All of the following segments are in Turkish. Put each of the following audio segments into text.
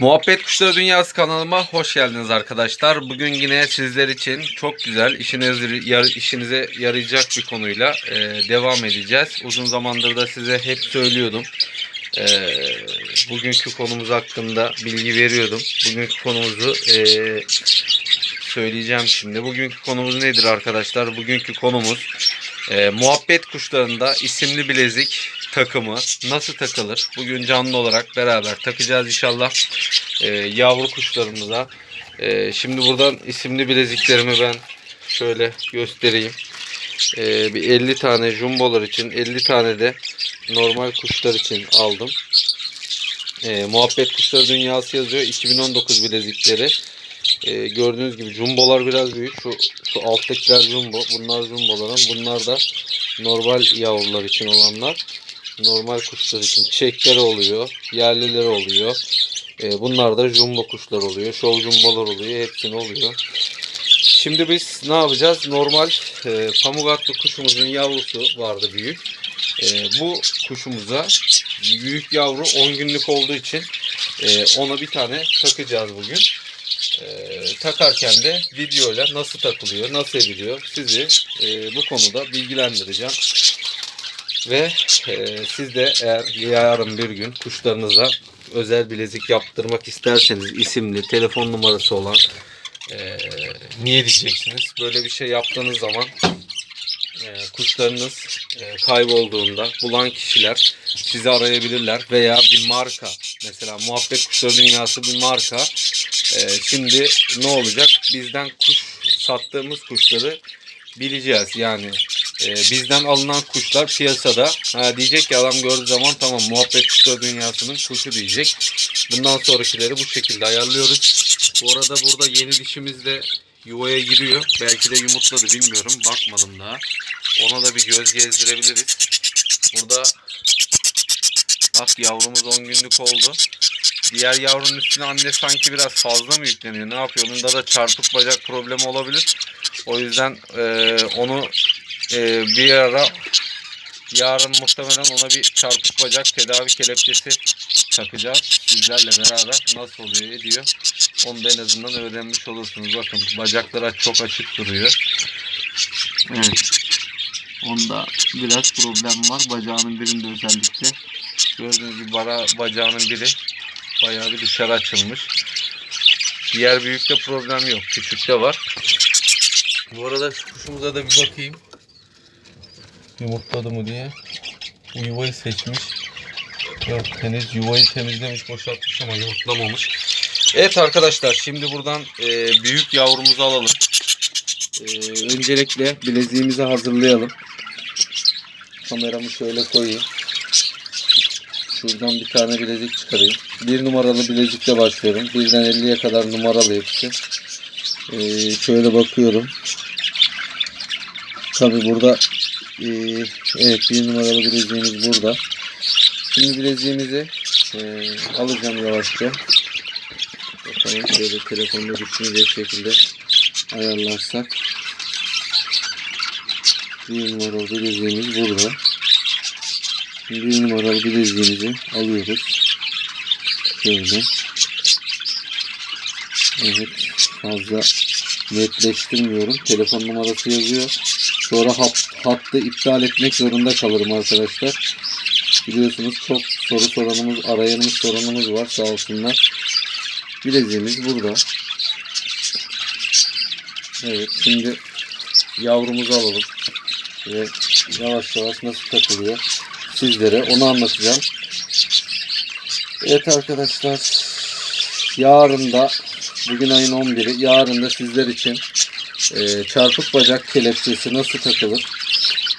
Muhabbet Kuşları Dünyası kanalıma hoş geldiniz arkadaşlar. Bugün yine sizler için çok güzel, işiniz, yar, işinize yarayacak bir konuyla e, devam edeceğiz. Uzun zamandır da size hep söylüyordum. E, bugünkü konumuz hakkında bilgi veriyordum. Bugünkü konumuzu e, söyleyeceğim şimdi. Bugünkü konumuz nedir arkadaşlar? Bugünkü konumuz e, muhabbet kuşlarında isimli bilezik takımı nasıl takılır? Bugün canlı olarak beraber takacağız inşallah e, yavru kuşlarımıza. E, şimdi buradan isimli bileziklerimi ben şöyle göstereyim. E, bir 50 tane jumbolar için 50 tane de normal kuşlar için aldım. E, muhabbet kuşları dünyası yazıyor. 2019 bilezikleri. E, gördüğünüz gibi jumbolar biraz büyük. Şu, şu alttakiler jumbo. Bunlar jumboların. Bunlar da normal yavrular için olanlar. Normal kuşlar için çekleri oluyor. Yerlileri oluyor. E, bunlar da jumbo kuşlar oluyor. Şov jumbolar oluyor. Hepsini oluyor. Şimdi biz ne yapacağız? Normal e, pamuk atlı kuşumuzun yavrusu vardı büyük. E, bu kuşumuza büyük yavru 10 günlük olduğu için e, ona bir tane takacağız bugün. E, takarken de videoyla nasıl takılıyor, nasıl ediliyor sizi e, bu konuda bilgilendireceğim. Ve e, siz de eğer yarın bir gün kuşlarınıza özel bilezik yaptırmak isterseniz isimli, telefon numarası olan e, niye diyeceksiniz? Böyle bir şey yaptığınız zaman e, kuşlarınız e, kaybolduğunda bulan kişiler sizi arayabilirler veya bir marka mesela muhabbet kuşları dünyası bir marka. E, şimdi ne olacak? Bizden kuş sattığımız kuşları bileceğiz. Yani e, bizden alınan kuşlar piyasada. Ha, diyecek ki adam gördüğü zaman tamam muhabbet kuşları dünyasının kuşu diyecek. Bundan sonrakileri bu şekilde ayarlıyoruz. Bu arada burada yeni dişimiz de yuvaya giriyor. Belki de yumurtladı bilmiyorum. Bakmadım daha. Ona da bir göz gezdirebiliriz. Burada bak yavrumuz 10 günlük oldu. Diğer yavrunun üstüne anne sanki biraz fazla mı yükleniyor? Ne yapıyor? Onda da çarpık bacak problemi olabilir. O yüzden e, onu e, bir ara yarın muhtemelen ona bir çarpık bacak tedavi kelepçesi takacağız. Sizlerle beraber nasıl oluyor ediyor. Onu da en azından öğrenmiş olursunuz. Bakın bacakları çok açık duruyor. Evet. Onda biraz problem var. Bacağının birinde özellikle. Gördüğünüz gibi bara, bacağının biri bayağı bir dışarı açılmış. Diğer büyükte problem yok. Küçükte var. Bu arada şu kuşumuza da bir bakayım. Yumurtladı mı diye. Bu yuvayı seçmiş. Yok henüz yuvayı temizlemiş, boşaltmış ama yumurtlamamış. Evet arkadaşlar şimdi buradan e, büyük yavrumuzu alalım. E, öncelikle bileziğimizi hazırlayalım. Kameramı şöyle koyayım. Şuradan bir tane bilezik çıkarayım. Bir numaralı bilezikle başlıyorum. Birden 50'ye kadar numaralı hepsi. Ee, şöyle bakıyorum. Tabi burada ee, evet bir numaralı bileziğimiz burada. Şimdi bileziğimizi ee, alacağım yavaşça. Bakalım şöyle telefonda düşünecek şekilde ayarlarsak. Bir numaralı bileziğimiz burada. Bir numaralı bileziğimizi alıyoruz. Şöyle. Evet. Fazla netleştirmiyorum. Telefon numarası yazıyor. Sonra hat, hattı iptal etmek zorunda kalırım arkadaşlar. Biliyorsunuz çok soru soranımız, arayanımız soranımız var sağ olsunlar. Bileziğimiz burada. Evet şimdi yavrumuzu alalım. Ve yavaş yavaş nasıl takılıyor sizlere onu anlatacağım. Evet arkadaşlar yarın da bugün ayın 11'i yarın da sizler için e, çarpık bacak kelepçesi nasıl takılır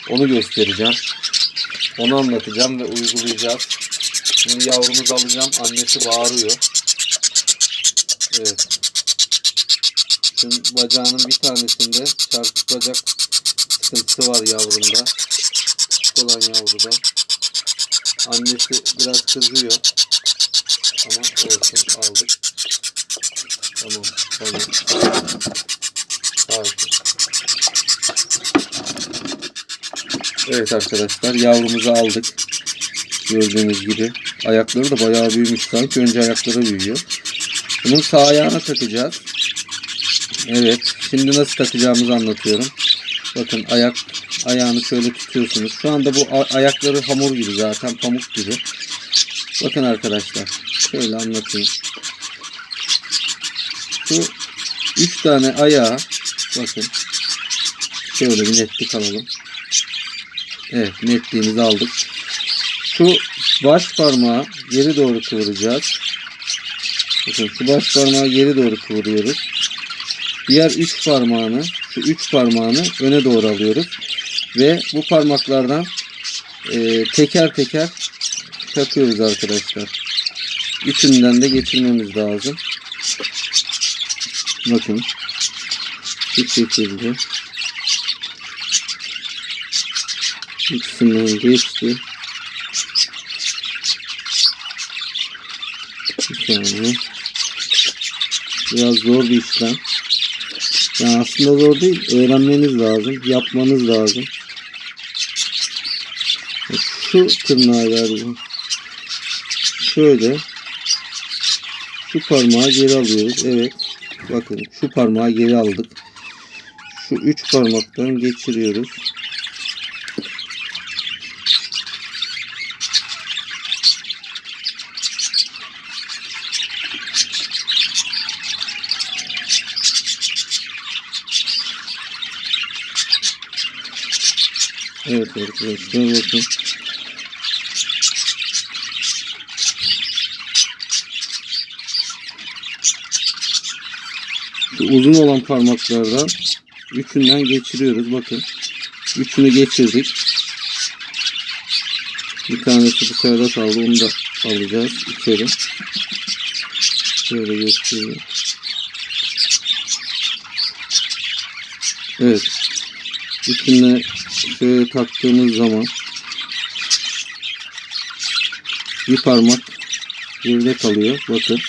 onu göstereceğim. Onu anlatacağım ve uygulayacağız. Şimdi yavrumuzu alacağım. Annesi bağırıyor. Evet. Şimdi bacağının bir tanesinde çarpık bacak sıkıntısı var yavrumda. Küçük olan yavruda. Annesi biraz kızıyor. Ama olsun aldık. Tamam. Tamam. Harika. Evet arkadaşlar yavrumuzu aldık. Gördüğünüz gibi. Ayakları da bayağı büyümüş. Sanki önce ayakları büyüyor. Bunun sağ ayağına takacağız. Evet. Şimdi nasıl takacağımızı anlatıyorum. Bakın ayak ayağını şöyle tutuyorsunuz. Şu anda bu ayakları hamur gibi zaten pamuk gibi. Bakın arkadaşlar. Şöyle anlatayım. Şu üç tane ayağı bakın. Şöyle bir netlik alalım. Evet netliğimizi aldık. Şu baş parmağı geri doğru kıvıracağız. Bakın şu baş parmağı geri doğru kıvırıyoruz. Diğer üç parmağını, şu üç parmağını öne doğru alıyoruz. Ve bu parmaklardan e, teker teker takıyoruz arkadaşlar. Üçünden de geçirmemiz lazım. Bakın. Şekilde. İkisinden geçti. Bir saniye. Biraz zor bir işlem. Yani aslında zor değil. Öğrenmeniz lazım. Yapmanız lazım. Şu tırnağı verdim. Şöyle. Şu parmağı geri alıyoruz. Evet. Bakın şu parmağı geri aldık. Şu üç parmaktan geçiriyoruz. Evet arkadaşlar bakın. Şu uzun olan parmaklardan üçünden geçiriyoruz. Bakın. Üçünü geçirdik. Bir tanesi dışarıda kaldı. Onu da alacağız içeri. Şöyle göstereyim. Evet. Üstüne şöyle taktığımız zaman bir parmak geride kalıyor. Bakın.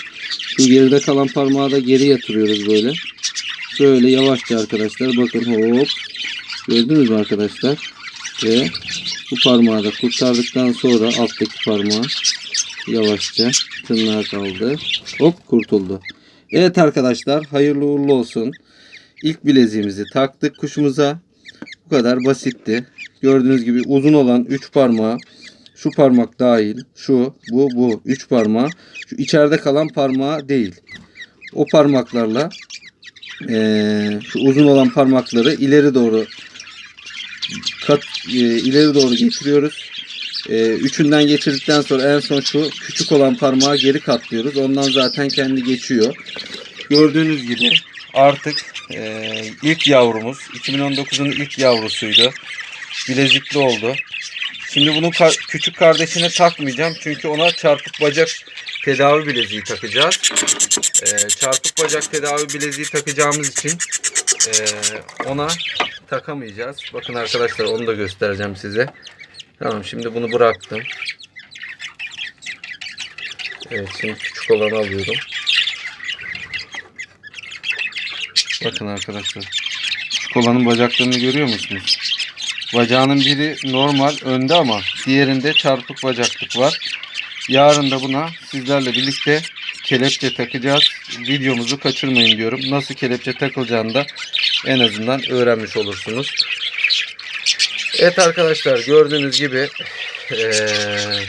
Şu geride kalan parmağı da geri yatırıyoruz böyle. Şöyle yavaşça arkadaşlar. Bakın hop. Gördünüz mü arkadaşlar? Ve bu parmağı da kurtardıktan sonra alttaki parmağı yavaşça tırnağa kaldı. Hop kurtuldu. Evet arkadaşlar hayırlı uğurlu olsun. İlk bileziğimizi taktık kuşumuza. Bu kadar basitti. Gördüğünüz gibi uzun olan 3 parmağı şu parmak dahil şu bu bu 3 parmağı şu içeride kalan parmağı değil. O parmaklarla eee, şu uzun olan parmakları ileri doğru kat eee, ileri doğru getiriyoruz. Eee, üçünden geçirdikten sonra en son şu küçük olan parmağı geri katlıyoruz. Ondan zaten kendi geçiyor. Gördüğünüz gibi artık eee, ilk yavrumuz 2019'un ilk yavrusuydu. Bilezikli oldu. Şimdi bunu ka- küçük kardeşine takmayacağım çünkü ona çarpık bacak tedavi bileziği takacağız. Eee, çarpık bacak tedavi bileziği takacağımız için eee, ona takamayacağız. Bakın arkadaşlar onu da göstereceğim size. Tamam şimdi bunu bıraktım. Evet şimdi küçük olanı alıyorum. Bakın arkadaşlar. Küçük olanın bacaklarını görüyor musunuz? Bacağının biri normal önde ama diğerinde çarpık bacaklık var. Yarın da buna sizlerle birlikte kelepçe takacağız. Videomuzu kaçırmayın diyorum. Nasıl kelepçe takılacağını da en azından öğrenmiş olursunuz. Evet arkadaşlar gördüğünüz gibi eee,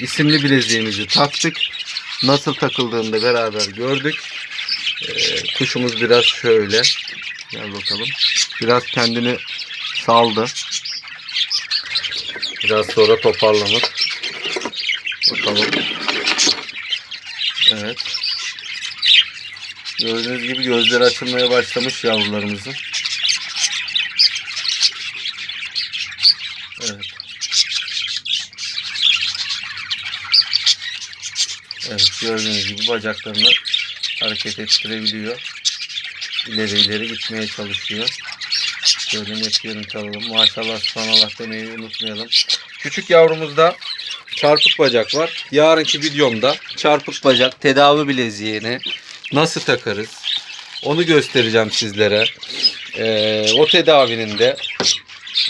isimli bileziğimizi taktık. Nasıl takıldığını da beraber gördük. Eee, kuşumuz biraz şöyle. Gel bakalım. Biraz kendini saldı. Biraz sonra toparlanır. Bakalım. Evet. Gördüğünüz gibi gözleri açılmaya başlamış yavrularımızın. Evet. Evet gördüğünüz gibi bacaklarını hareket ettirebiliyor. İleri ileri gitmeye çalışıyor. Şöyle net görüntü alalım. Maşallah subhanallah demeyi unutmayalım. Küçük yavrumuzda çarpık bacak var. Yarınki videomda çarpık bacak tedavi bileziğini nasıl takarız? Onu göstereceğim sizlere. Ee, o tedavinin de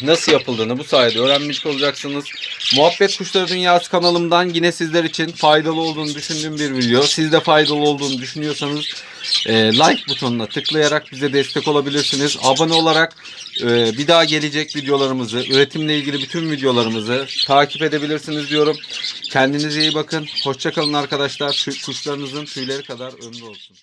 nasıl yapıldığını bu sayede öğrenmiş olacaksınız. Muhabbet Kuşları Dünyası kanalımdan yine sizler için faydalı olduğunu düşündüğüm bir video. Siz de faydalı olduğunu düşünüyorsanız e, like butonuna tıklayarak bize destek olabilirsiniz. Abone olarak e, bir daha gelecek videolarımızı, üretimle ilgili bütün videolarımızı takip edebilirsiniz diyorum. Kendinize iyi bakın. Hoşçakalın arkadaşlar. Kuşlarınızın tüyleri kadar ömrü olsun.